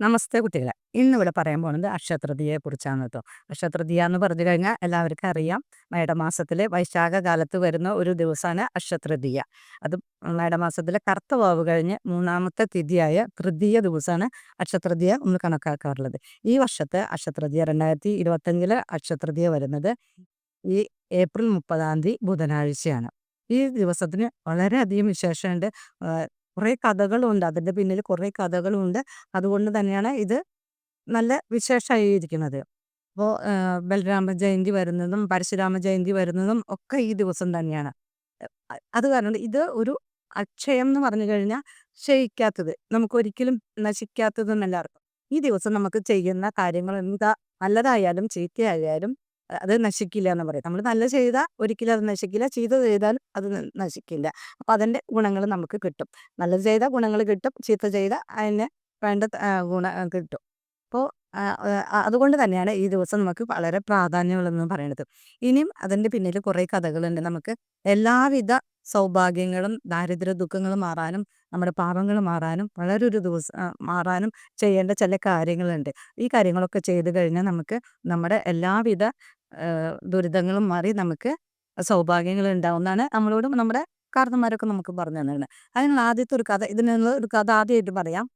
നമസ്തേ കുട്ടികളെ. ഇന്നിവിടെ പറയാൻ പോകുന്നത് അക്ഷതൃതീയയെ കുറിച്ചാണ് കേട്ടോ. അക്ഷതൃതിയ എന്ന് പറഞ്ഞു കഴിഞ്ഞാൽ എല്ലാവർക്കും അറിയാം. മേടമാസത്തിലെ വൈശാഖ കാലത്ത് വരുന്ന ഒരു ദിവസമാണ് അക്ഷതൃതിയ അത് മേടമാസത്തിലെ കറുത്ത വാവ് കഴിഞ്ഞ് മൂന്നാമത്തെ തിഥിയായ തൃതീയ ദിവസമാണ് അക്ഷതൃതിയ നമ്മൾ കണക്കാക്കാറുള്ളത്. ഈ വർഷത്തെ അക്ഷതൃതിയ രണ്ടായിരത്തി ഇരുപത്തഞ്ചിലെ അക്ഷതൃതിയ വരുന്നത് ഈ ഏപ്രിൽ മുപ്പതാം തീയതി ബുധനാഴ്ചയാണ്. ഈ ദിവസത്തിന് വളരെയധികം വിശേഷമുണ്ട്. കുറേ കഥകളുണ്ട്. അതിന്റെ പിന്നിൽ കുറേ കഥകളുണ്ട്. അതുകൊണ്ട് തന്നെയാണ് ഇത് നല്ല വിശേഷമായിരിക്കുന്നത് അപ്പോൾ ബലരാമ ജയന്തി വരുന്നതും പരശുരാമ ജയന്തി വരുന്നതും ഒക്കെ ഈ ദിവസം തന്നെയാണ്. അത് കാരണം ഇത് ഒരു അക്ഷയം എന്ന് പറഞ്ഞു കഴിഞ്ഞാൽ ക്ഷയിക്കാത്തത് നമുക്ക് ഒരിക്കലും നശിക്കാത്തത് എന്നല്ല അർത്ഥം ഈ ദിവസം നമുക്ക് ചെയ്യുന്ന കാര്യങ്ങൾ എന്താ നല്ലതായാലും ചീത്തയായാലും അത് നശിക്കില്ല എന്ന് പറയും. നമ്മൾ നല്ല ചെയ്താൽ ഒരിക്കലും അത് നശിക്കില്ല. ചീത്ത ചെയ്താൽ അത് നശിക്കില്ല. അപ്പൊ അതിന്റെ ഗുണങ്ങൾ നമുക്ക് കിട്ടും. നല്ലത് ചെയ്താൽ ഗുണങ്ങൾ കിട്ടും. ചീത്ത ചെയ്താൽ അതിന് വേണ്ട ഗുണ കിട്ടും. അപ്പോൾ അതുകൊണ്ട് തന്നെയാണ് ഈ ദിവസം നമുക്ക് വളരെ പ്രാധാന്യമുള്ളതെന്ന് പറയുന്നത് ഇനിയും അതിന്റെ പിന്നിൽ കുറേ കഥകളുണ്ട്. നമുക്ക് എല്ലാവിധ സൗഭാഗ്യങ്ങളും ദാരിദ്ര്യ ദുഃഖങ്ങളും മാറാനും നമ്മുടെ പാപങ്ങൾ മാറാനും വളരെ ഒരു ദിവസം മാറാനും ചെയ്യേണ്ട ചില കാര്യങ്ങളുണ്ട്. ഈ കാര്യങ്ങളൊക്കെ ചെയ്തു കഴിഞ്ഞാൽ നമുക്ക് നമ്മുടെ എല്ലാവിധ ദുരിതങ്ങളും മാറി നമുക്ക് സൗഭാഗ്യങ്ങൾ ഉണ്ടാവുന്നതാണ് നമ്മളോടും നമ്മുടെ കാരണന്മാരൊക്കെ നമുക്ക് പറഞ്ഞു തന്നിട്ടുണ്ട് അതിനുള്ള ആദ്യത്തെ ഒരു കഥ ഇതിനുള്ള ഒരു കഥ ആദ്യമായിട്ട് പറയാം.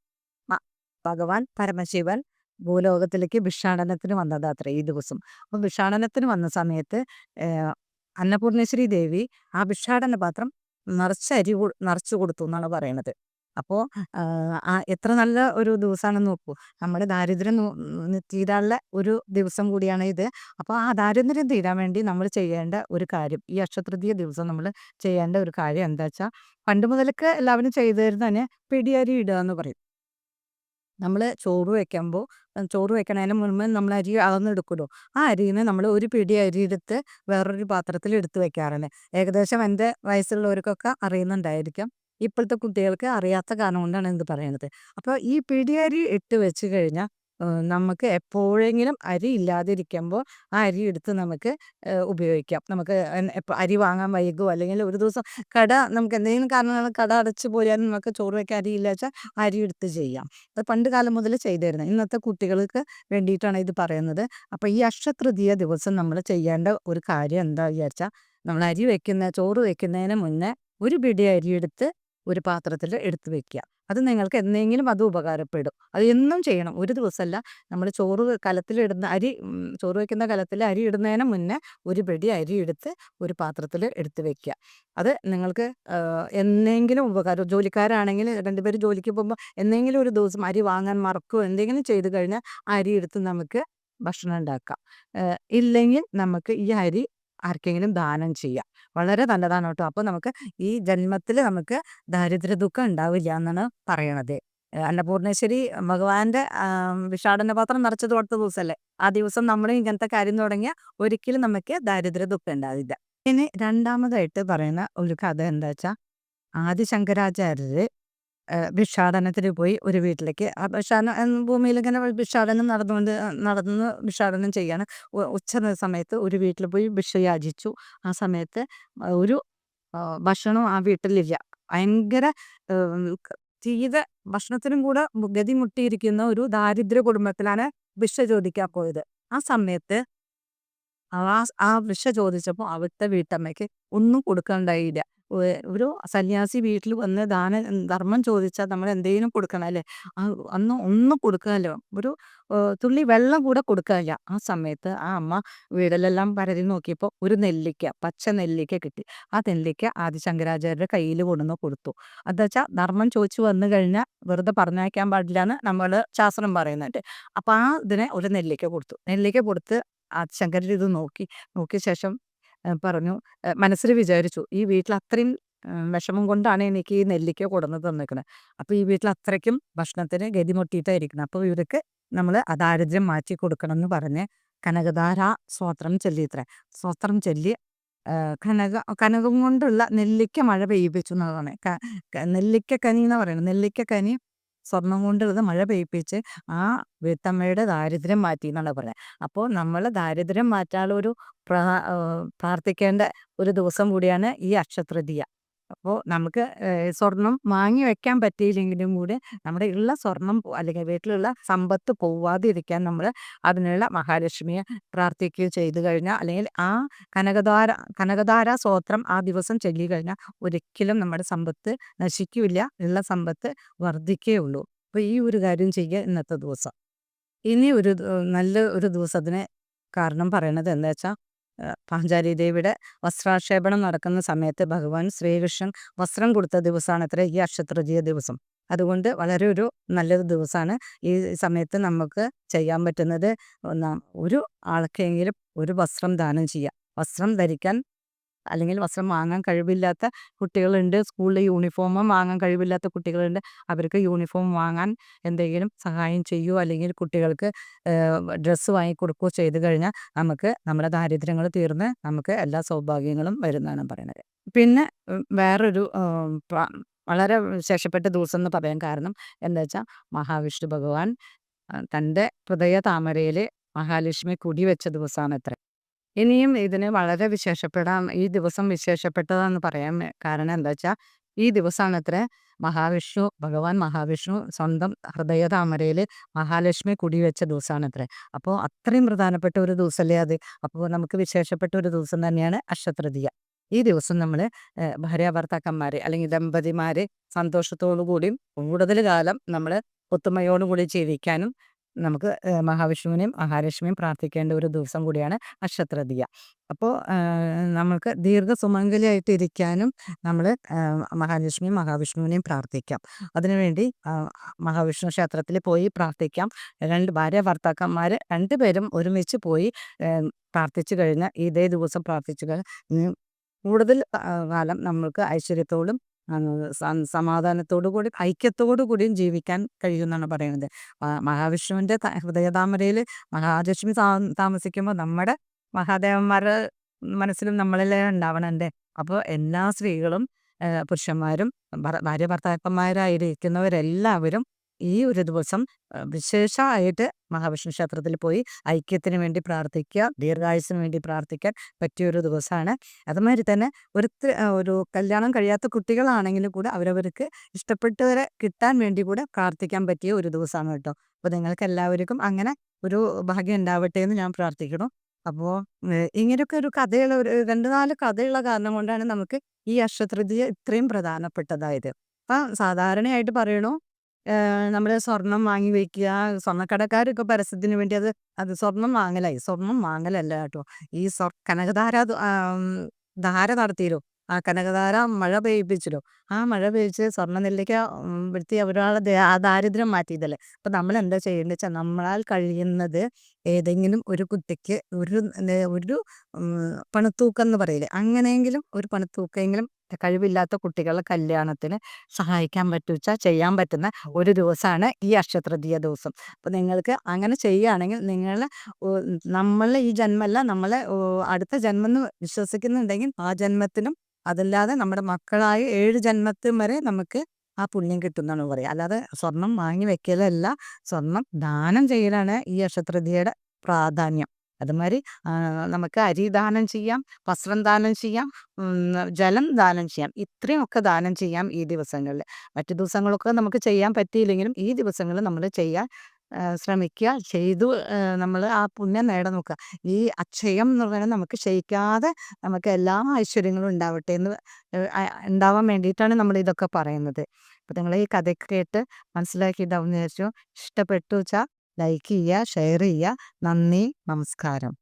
ഭഗവാൻ പരമശിവൻ ഭൂലോകത്തിലേക്ക് ഭിക്ഷാടനത്തിന് വന്നതാത്രേ ഈ ദിവസം. അപ്പൊ ഭിക്ഷാടനത്തിന് വന്ന സമയത്ത് അന്നപൂർണേശ്വരി ദേവി ആ ഭിക്ഷാടന പാത്രം നിറച്ച് അരി നിറച്ചു കൊടുത്തു എന്നാണ് പറയണത്. അപ്പോൾ ആ എത്ര നല്ല ഒരു ദിവസമാണെന്ന് നോക്കൂ. നമ്മുടെ ദാരിദ്ര്യം തീരാനുള്ള ഒരു ദിവസം കൂടിയാണ് ഇത്. അപ്പോൾ ആ ദാരിദ്ര്യം തീരാൻ വേണ്ടി നമ്മൾ ചെയ്യേണ്ട ഒരു കാര്യം ഈ അക്ഷതൃതീയ ദിവസം നമ്മൾ ചെയ്യേണ്ട ഒരു കാര്യം എന്താ വെച്ചാൽ പണ്ട് മുതലൊക്കെ എല്ലാവരും ചെയ്തു തരുന്ന തന്നെ പിടിയരി ഇടുക എന്ന് പറയും. നമ്മൾ ചോറ് വയ്ക്കുമ്പോൾ ചോറ് വെക്കണതിന് മുൻപ് നമ്മൾ അരി അളന്നെടുക്കുമല്ലോ ആ അരിയിൽ നമ്മൾ ഒരു പിടി അരി എടുത്ത് വേറൊരു പാത്രത്തിൽ എടുത്ത് വെക്കാറുണ്ട്. ഏകദേശം എന്റെ വയസ്സുള്ളവർക്കൊക്കെ അറിയുന്നുണ്ടായിരിക്കാം. ഇപ്പോഴത്തെ കുട്ടികൾക്ക് അറിയാത്ത കാരണം കൊണ്ടാണ് ഇത് പറയുന്നത്. അപ്പോൾ ഈ പിടിയരി ഇട്ട് വെച്ച് കഴിഞ്ഞാൽ നമുക്ക് എപ്പോഴെങ്കിലും അരി ഇല്ലാതിരിക്കുമ്പോൾ ആ അരി എടുത്ത് നമുക്ക് ഉപയോഗിക്കാം. നമുക്ക് അരി വാങ്ങാൻ വൈകുമോ അല്ലെങ്കിൽ ഒരു ദിവസം കട നമുക്ക് എന്തെങ്കിലും കാരണങ്ങൾ കട അടച്ചു പോയാലും നമുക്ക് ചോറ് വയ്ക്കാൻ അരി വെച്ചാൽ അരി എടുത്ത് ചെയ്യാം. അത് പണ്ട് കാലം മുതൽ ചെയ്തിരുന്നത്. ഇന്നത്തെ കുട്ടികൾക്ക് വേണ്ടിയിട്ടാണ് ഇത് പറയുന്നത്. അപ്പോൾ ഈ അക്ഷതൃതീയ ദിവസം നമ്മൾ ചെയ്യേണ്ട ഒരു കാര്യം എന്താ വിചാരിച്ചാൽ നമ്മൾ അരി വെക്കുന്ന ചോറ് വെക്കുന്നതിന് മുന്നേ ഒരു പിടി അരി എടുത്ത് ഒരു പാത്രത്തിൽ എടുത്ത് വെക്കുക. അത് നിങ്ങൾക്ക് എന്തെങ്കിലും അത് ഉപകാരപ്പെടും. അത് എന്നും ചെയ്യണം. ഒരു ദിവസമല്ല നമ്മൾ ചോറ് കലത്തിലിടുന്ന അരി ചോറ് വയ്ക്കുന്ന കലത്തിൽ അരി ഇടുന്നതിന് മുന്നേ ഒരു പെടി അരി എടുത്ത് ഒരു പാത്രത്തിൽ എടുത്ത് വെക്കുക. അത് നിങ്ങൾക്ക് എന്തെങ്കിലും ഉപകാരം ജോലിക്കാരാണെങ്കിൽ രണ്ടുപേർ ജോലിക്ക് പോകുമ്പോൾ എന്തെങ്കിലും ഒരു ദിവസം അരി വാങ്ങാൻ മറക്കുകയോ എന്തെങ്കിലും ചെയ്തു കഴിഞ്ഞാൽ അരി എടുത്ത് നമുക്ക് ഭക്ഷണം ഉണ്ടാക്കാം. ഇല്ലെങ്കിൽ നമുക്ക് ഈ അരി ആർക്കെങ്കിലും ദാനം ചെയ്യാം. വളരെ നല്ലതാണ് കേട്ടോ. അപ്പോൾ നമുക്ക് ഈ ജന്മത്തിൽ നമുക്ക് ദാരിദ്ര്യ ദുഃഖം ഉണ്ടാവില്ല എന്നാണ് പറയണത്. അന്നപൂർണേശ്വരി ഭഗവാന്റെ വിഷാടന പാത്രം നിറച്ചത് കൊടുത്ത ദിവസമല്ലേ ആ ദിവസം നമ്മൾ ഇങ്ങനത്തെ കാര്യം തുടങ്ങിയ ഒരിക്കലും നമുക്ക് ദാരിദ്ര്യ ദുഃഖം ഉണ്ടാവില്ല. ഇനി രണ്ടാമതായിട്ട് പറയുന്ന ഒരു കഥ എന്താ വെച്ചാൽ ആദിശങ്കരാചാര്യര് ഭിക്ഷാടനത്തിന് പോയി ഒരു വീട്ടിലേക്ക്. ആ ഭിക്ഷാടനം ഭൂമിയിൽ ഇങ്ങനെ ഭിക്ഷാടനം നടന്നുകൊണ്ട് നടന്ന് ഭിക്ഷാടനം ചെയ്യാണ്. ഉച്ച സമയത്ത് ഒരു വീട്ടിൽ പോയി ഭിക്ഷ യാചിച്ചു. ആ സമയത്ത് ഒരു ഭക്ഷണം ആ വീട്ടിലില്ല. ഭയങ്കര തീര ഭക്ഷണത്തിനും കൂടെ ഗതി മുട്ടിയിരിക്കുന്ന ഒരു ദാരിദ്ര്യ കുടുംബത്തിലാണ് ഭിക്ഷ ചോദിക്കാൻ പോയത്. ആ സമയത്ത് ആ ആ ഭിക്ഷ ചോദിച്ചപ്പോൾ അവിടുത്തെ വീട്ടമ്മയ്ക്ക് ഒന്നും കൊടുക്കണ്ടായില്ല ഒരു സന്യാസി വീട്ടിൽ വന്ന് ദാന ധർമ്മം ചോദിച്ചാൽ നമ്മൾ എന്തെങ്കിലും കൊടുക്കണം അല്ലേ? അന്ന് ഒന്നും കൊടുക്കാമല്ലോ ഒരു തുള്ളി വെള്ളം കൂടെ കൊടുക്കാനില്ല. ആ സമയത്ത് ആ അമ്മ വീടലെല്ലാം പരതി നോക്കിയപ്പോൾ ഒരു നെല്ലിക്ക പച്ച നെല്ലിക്ക കിട്ടി. ആ നെല്ലിക്ക ആദിശങ്കരാചാര്യരുടെ കയ്യിൽ കൊണ്ടുവന്ന് കൊടുത്തു. എന്താ വെച്ചാൽ ധർമ്മം ചോദിച്ചു വന്നു കഴിഞ്ഞാൽ വെറുതെ പറഞ്ഞയക്കാൻ പാടില്ല എന്ന് നമ്മൾ ശാസ്ത്രം പറയുന്നുണ്ട്. അപ്പൊ ആ ഇതിനെ ഒരു നെല്ലിക്ക കൊടുത്തു. നെല്ലിക്ക കൊടുത്ത് ആദിശങ്കരൻ ഇത് നോക്കി. നോക്കിയ ശേഷം പറഞ്ഞു. മനസ്സിൽ വിചാരിച്ചു ഈ വീട്ടിൽ അത്രയും വിഷമം കൊണ്ടാണ് എനിക്ക് ഈ നെല്ലിക്ക കൊടുന്ന് തന്നിരിക്കുന്നത് അപ്പോൾ ഈ വീട്ടിൽ അത്രയ്ക്കും ഭക്ഷണത്തിന് ഗതിമുട്ടിയിട്ടായിരിക്കണം അപ്പോൾ ഇവർക്ക് നമ്മൾ അദാരിദ്ര്യം മാറ്റി കൊടുക്കണം എന്ന് പറഞ്ഞ് കനകധാര സ്വോത്രം ചൊല്ലിത്രേ സ്വോത്രം ചൊല്ലി കനക കനകം കൊണ്ടുള്ള നെല്ലിക്ക മഴ പെയ്യിപ്പിച്ചു എന്നതാണ്. നെല്ലിക്ക കനി എന്ന് പറയുന്നത്. നെല്ലിക്ക കനി സ്വർണം കൊണ്ടുള്ളത് മഴ പെയ്പ്പിച്ച് ആ വീട്ടമ്മയുടെ ദാരിദ്ര്യം മാറ്റി എന്നാണ് പറയുന്നത്. അപ്പോൾ നമ്മൾ ദാരിദ്ര്യം മാറ്റാനുള്ള ഒരു പ്രാർത്ഥിക്കേണ്ട ഒരു ദിവസം കൂടിയാണ് ഈ അക്ഷതൃതീയ അപ്പോൾ നമുക്ക് സ്വർണം വാങ്ങി വെക്കാൻ പറ്റിയില്ലെങ്കിലും കൂടി നമ്മുടെ ഉള്ള സ്വർണം അല്ലെങ്കിൽ വീട്ടിലുള്ള സമ്പത്ത് പോവാതിരിക്കാൻ നമ്മൾ അതിനുള്ള മഹാലക്ഷ്മിയെ പ്രാർത്ഥിക്കുകയോ ചെയ്തു കഴിഞ്ഞാൽ അല്ലെങ്കിൽ ആ കനകധാര കനകധാര സ്തോത്രം ആ ദിവസം ചൊല്ലി കഴിഞ്ഞാൽ ഒരിക്കലും നമ്മുടെ സമ്പത്ത് നശിക്കില്ല ഉള്ള സമ്പത്ത് വർദ്ധിക്കുകയുള്ളൂ അപ്പോൾ ഈ ഒരു കാര്യം ചെയ്യുക ഇന്നത്തെ ദിവസം. ഇനി ഒരു നല്ല ഒരു ദിവസത്തിന് കാരണം പറയണത് എന്താ വെച്ചാൽ പാഞ്ചാലി ദേവിയുടെ വസ്ത്രാക്ഷേപണം നടക്കുന്ന സമയത്ത് ഭഗവാൻ ശ്രീകൃഷ്ണൻ വസ്ത്രം കൊടുത്ത ദിവസമാണ് അത്ര ഈ അക്ഷത്രജീയ ദിവസം. അതുകൊണ്ട് വളരെ ഒരു നല്ലൊരു ദിവസമാണ് ഈ സമയത്ത് നമുക്ക് ചെയ്യാൻ പറ്റുന്നത്. ഒരു ആൾക്കെങ്കിലും ഒരു വസ്ത്രം ദാനം ചെയ്യുക വസ്ത്രം ധരിക്കാൻ അല്ലെങ്കിൽ വസ്ത്രം വാങ്ങാൻ കഴിവില്ലാത്ത കുട്ടികളുണ്ട് സ്കൂളിൽ യൂണിഫോമും വാങ്ങാൻ കഴിവില്ലാത്ത കുട്ടികളുണ്ട് അവർക്ക് യൂണിഫോം വാങ്ങാൻ എന്തെങ്കിലും സഹായം ചെയ്യുമോ അല്ലെങ്കിൽ കുട്ടികൾക്ക് ഡ്രസ്സ് വാങ്ങിക്കൊടുക്കുകയോ ചെയ്തു കഴിഞ്ഞാൽ നമുക്ക് നമ്മുടെ ദാരിദ്ര്യങ്ങൾ തീർന്ന് നമുക്ക് എല്ലാ സൗഭാഗ്യങ്ങളും വരുന്നതാണ് പറയുന്നത്. പിന്നെ വേറൊരു വളരെ വിശേഷപ്പെട്ട ദിവസം എന്ന് പറയാൻ കാരണം എന്താ വെച്ചാൽ മഹാവിഷ്ണു ഭഗവാൻ തന്റെ ഹൃദയ താമരയിൽ മഹാലക്ഷ്മി കുടിവെച്ച ദിവസമാണ് അത്ര. ഇനിയും ഇതിന് വളരെ വിശേഷപ്പെടാം ഈ ദിവസം വിശേഷപ്പെട്ടതാന്ന് പറയാൻ കാരണം എന്താ വെച്ചാൽ ഈ ദിവസമാണ് അത്ര മഹാവിഷ്ണു ഭഗവാൻ മഹാവിഷ്ണു സ്വന്തം ഹൃദയതാമരയിൽ മഹാലക്ഷ്മി കുടിവെച്ച ദിവസമാണ് അത്ര. അപ്പോൾ അത്രയും പ്രധാനപ്പെട്ട ഒരു ദിവസമല്ലേ അത്? അപ്പോൾ നമുക്ക് വിശേഷപ്പെട്ട ഒരു ദിവസം തന്നെയാണ് അക്ഷത്രതീയ. ഈ ദിവസം നമ്മൾ ഭാര്യ ഭർത്താക്കന്മാർ അല്ലെങ്കിൽ ദമ്പതിമാർ സന്തോഷത്തോടു കൂടിയും കൂടുതൽ കാലം നമ്മൾ ഒത്തുമയോടുകൂടി ജീവിക്കാനും നമുക്ക് മഹാവിഷ്ണുവിനെയും മഹാലക്ഷ്മിയും പ്രാർത്ഥിക്കേണ്ട ഒരു ദിവസം കൂടിയാണ് അക്ഷതൃതീയ അപ്പോൾ നമുക്ക് ദീർഘസുമംഗലിയായിട്ട് ഇരിക്കാനും നമ്മൾ മഹാലക്ഷ്മിയും മഹാവിഷ്ണുവിനെയും പ്രാർത്ഥിക്കാം. അതിനുവേണ്ടി മഹാവിഷ്ണു ക്ഷേത്രത്തിൽ പോയി പ്രാർത്ഥിക്കാം. രണ്ട് ഭാര്യ ഭർത്താക്കന്മാർ രണ്ടുപേരും ഒരുമിച്ച് പോയി പ്രാർത്ഥിച്ചു കഴിഞ്ഞാൽ ഇതേ ദിവസം പ്രാർത്ഥിച്ചു കഴിഞ്ഞാൽ കൂടുതൽ കാലം നമ്മൾക്ക് ഐശ്വര്യത്തോടും സമാധാനത്തോടു കൂടി ഐക്യത്തോടു കൂടിയും ജീവിക്കാൻ കഴിയുമെന്നാണ് പറയുന്നത്. മഹാവിഷ്ണുവിന്റെ ഹൃദയതാമരയിൽ മഹാലക്ഷ്മി താമസിക്കുമ്പോൾ നമ്മുടെ മഹാദേവന്മാരെ മനസ്സിലും നമ്മളിലേ ഉണ്ടാവണണ്ടേ അപ്പോൾ എല്ലാ സ്ത്രീകളും പുരുഷന്മാരും ഭാര്യ ഭർത്താക്കന്മാരായിരിക്കുന്നവരെല്ലാവരും ഈ ഒരു ദിവസം വിശേഷമായിട്ട് മഹാവിഷ്ണു ക്ഷേത്രത്തിൽ പോയി ഐക്യത്തിന് വേണ്ടി പ്രാർത്ഥിക്കുക ദീർഘായുസിന് വേണ്ടി പ്രാർത്ഥിക്കാൻ പറ്റിയൊരു ദിവസമാണ്. അതുമാതിരി തന്നെ ഒരു ഒരു കല്യാണം കഴിയാത്ത കുട്ടികളാണെങ്കിലും കൂടെ അവരവർക്ക് ഇഷ്ടപ്പെട്ടവരെ കിട്ടാൻ വേണ്ടി കൂടെ പ്രാർത്ഥിക്കാൻ പറ്റിയ ഒരു ദിവസമാണ് കേട്ടോ. അപ്പോൾ നിങ്ങൾക്ക് എല്ലാവർക്കും അങ്ങനെ ഒരു ഭാഗ്യം ഉണ്ടാവട്ടെ എന്ന് ഞാൻ പ്രാർത്ഥിക്കണം അപ്പോൾ ഇങ്ങനെയൊക്കെ ഒരു കഥയുള്ള ഒരു രണ്ട് നാല് കഥയുള്ള കാരണം കൊണ്ടാണ് നമുക്ക് ഈ അക്ഷതൃതീയ ഇത്രയും പ്രധാനപ്പെട്ടതായത്. അപ്പം സാധാരണയായിട്ട് പറയണു നമ്മൾ സ്വർണം വാങ്ങി വെക്കുക. സ്വർണക്കടക്കാരൊക്കെ പരസ്യത്തിന് വേണ്ടി അത് അത് സ്വർണം വാങ്ങലായി. സ്വർണം വാങ്ങലല്ല കേട്ടോ. ഈ സ്വർ കനകധാര ധാര നടത്തിയല്ലോ. ആ കനകധാര മഴ പെയ്യിപ്പിച്ചല്ലോ. ആ മഴ പെയ്യിച്ച് സ്വർണ നെല്ലിക്ക ഒരാളെ ദേ- ആ ദാരിദ്ര്യം മാറ്റിയതല്ലേ. അപ്പൊ നമ്മൾ എന്താ ചെയ്യേണ്ടത് വെച്ചാൽ നമ്മളാൽ കഴിയുന്നത് ഏതെങ്കിലും ഒരു കുട്ടിക്ക് ഒരു ഒരു പണത്തൂക്കം എന്ന് പറയില്ലേ. അങ്ങനെയെങ്കിലും ഒരു പണത്തൂക്കെങ്കിലും കഴിവില്ലാത്ത കുട്ടികളെ കല്യാണത്തിന് സഹായിക്കാൻ പറ്റുവെച്ചാൽ ചെയ്യാൻ പറ്റുന്ന ഒരു ദിവസമാണ് ഈ അക്ഷതൃതീയ ദിവസം. അപ്പോൾ നിങ്ങൾക്ക് അങ്ങനെ ചെയ്യുകയാണെങ്കിൽ നിങ്ങൾ നമ്മൾ ഈ ജന്മല്ല നമ്മൾ അടുത്ത ജന്മം എന്ന് വിശ്വസിക്കുന്നുണ്ടെങ്കിൽ ആ ജന്മത്തിനും അതല്ലാതെ നമ്മുടെ മക്കളായ ഏഴ് ജന്മത്തും വരെ നമുക്ക് ആ പുണ്യം കിട്ടുന്നതാണ് പറയുക അല്ലാതെ സ്വർണം വാങ്ങി വെക്കലല്ല സ്വർണം ദാനം ചെയ്യലാണ് ഈ അക്ഷതൃതീയയുടെ പ്രാധാന്യം. അതുമാതിരി നമുക്ക് അരി ദാനം ചെയ്യാം വസ്ത്രം ദാനം ചെയ്യാം ജലം ദാനം ചെയ്യാം. ഇത്രയും ഒക്കെ ദാനം ചെയ്യാം ഈ ദിവസങ്ങളിൽ. മറ്റു ദിവസങ്ങളൊക്കെ നമുക്ക് ചെയ്യാൻ പറ്റിയില്ലെങ്കിലും ഈ ദിവസങ്ങളിൽ നമ്മൾ ചെയ്യാൻ ശ്രമിക്കുക ചെയ്തു നമ്മൾ ആ പുണ്യം നേടാൻ നോക്കുക ഈ അക്ഷയം എന്ന് പറയുന്നത് നമുക്ക് ക്ഷയിക്കാതെ നമുക്ക് എല്ലാ ഐശ്വര്യങ്ങളും ഉണ്ടാവട്ടെ എന്ന് ഉണ്ടാവാൻ വേണ്ടിയിട്ടാണ് നമ്മൾ ഇതൊക്കെ പറയുന്നത്. അപ്പം നിങ്ങൾ ഈ കഥയൊക്കെ കേട്ട് മനസ്സിലാക്കിയിട്ടുണ്ടാവും എന്ന് വിചാരിച്ചു. ഇഷ്ടപ്പെട്ടു വെച്ചാൽ ലൈക്ക് ചെയ്യുക ഷെയർ ചെയ്യുക. നന്ദി നമസ്കാരം.